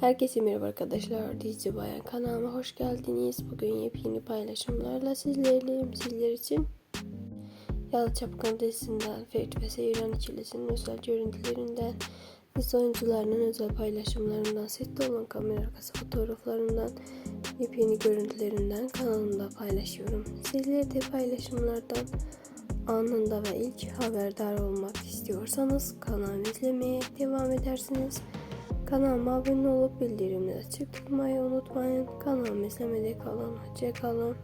Herkese merhaba arkadaşlar. Dizi Bayan kanalıma hoş geldiniz. Bugün yepyeni paylaşımlarla sizlerleyim. Sizler için Yalı Çapkın dizisinden Ferit ve Seyran ikilisinin özel görüntülerinden dizi oyuncularının özel paylaşımlarından sette olan kamera arkası fotoğraflarından yepyeni görüntülerinden kanalımda paylaşıyorum. Sizler de paylaşımlardan anında ve ilk haberdar olmak istiyorsanız kanalımı izlemeye devam edersiniz. Kanalıma abone olup bildirimleri açık tutmayı unutmayın. Kanalımı izlemede kalın. Hoşça kalın.